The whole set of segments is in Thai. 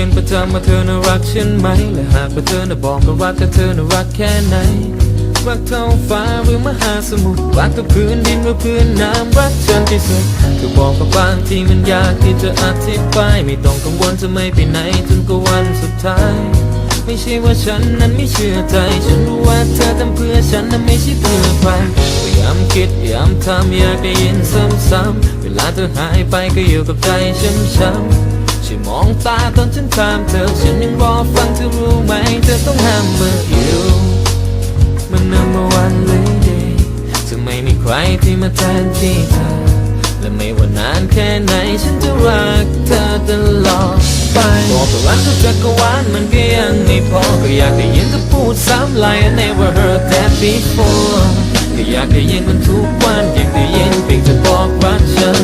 เป็นประจำว่าเธอน่ารักฉันไหม และหากว่าเธอน่ะบอกก็รักแต่เธอน่ารักแค่ไหน รักเท่าฟ้าหรือมหาสมุทร รักกับพื้นดินหรือพื้นน้ำ รักฉันที่สุดก็บอกว่าบางที่มันยากที่จะอธิบาย ไม่ต้องกังวลจะไม่ไปไหนจนกว่าวันสุดท้าย ไม่ใช่ว่าฉันนั้นไม่เชื่อใจ ฉันรู้ว่าเธอทำเพื่อฉันนั้นไม่ใช่เพื่อใครพยายามคิดพยายามทำอยากได้ยินซ้ำๆเวลาเธอหายไปก็อยู่กับใจช้ำๆ ช่วยมองตาตอนฉันถามเธอ ฉันยังรอฟังเธอรู้ไหม เธอต้องห้ามเมื่ออยู่ มัน number one lady จะไม่มีใครที่มาแทนที่เธอ และไม่ว่านานแค่ไหน ฉันจะรักเธอตลอดไปบอกว่ารักทุกจักรวาลมันก็ยังไม่พอ ก็อยากได้ยินเธอพูดซ้ำ like I never heard that before ก็อยากได้ยินมันทุกวันอยากได้ยินเพียงจะบอกรักฉัน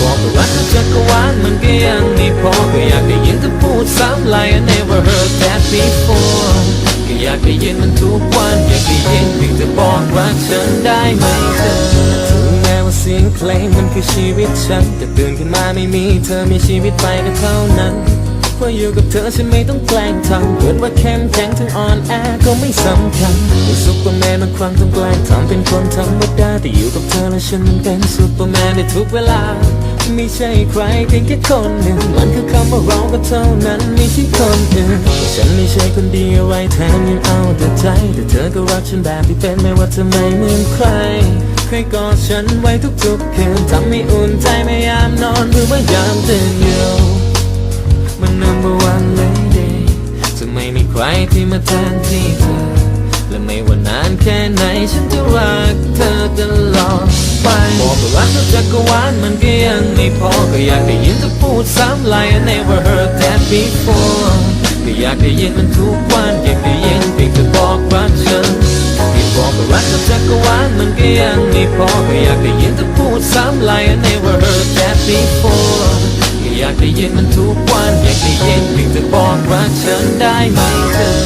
บอกว่ารักทุกจักรวาลมันก็ยัง ก็อยากได้ยินเธอพูดซ้ำลาย I never heard that before ก็อยากได้ยินมันทุกวัน อยากได้ยินเพียงเธอบอกรักฉันได้ไหมเธอถึงแม้ว่าเสียงเพลงมันคือชีวิตฉัน แต่ตื่นขึ้นมาไม่มีเธอมีชีวิตไปก็เท่านั้น ว่าอยู่กับเธอฉันไม่ต้องแกล้งทำเกิดว่าเข้มแข็งถึงอ่อนแอก็ไม่สำคัญว่ซุปเปอร์แมนบางครั้งต้องแกล้งทำเป็นคนธรรมดาแต่อยู่กับเธอแล้วฉันมันเป็นซุปเปอร์แมนในทุกเวลาไม่ใช่ใครเพียงแค่คนหนึ่งมันคือคำว่าเราก็เท่านั้นไม่ใช่คนอื่นฉันไม่ใช่คนดีอะไรแถมยังเอาแต่ใจ แต่เธอก็รักฉันแบบที่เป็นไม่ว่าเธอไม่เหมือนใครเคยกอดฉันไว้ทุกๆคืนทำให้อุ่นใจไม่ยามนอนหรือว่ายามตื่นอยู่ ไม่มีใครที่มาแทนที่เธอ และไม่ว่านานแค่ไหนฉันจะรักเธอตลอดไปบอกว่ารักเธอจักรวาลมันก็ยังไม่พอ ก็อยากได้ยินเธอพูดซ้ำ like I never heard that before ก็อยากได้ยินมันทุกวันอยากได้ยินเพียงเธอบอกรักฉันที่บอกว่ารักเธอจักรวาลมันก็ยังไม่พอ ก็อยากได้ยินเธอพูดซ้ำ like I never heard ได้ยินมันทุกวันอยากได้ยินเพียงแต่บอกรักฉันได้ไหมเธอ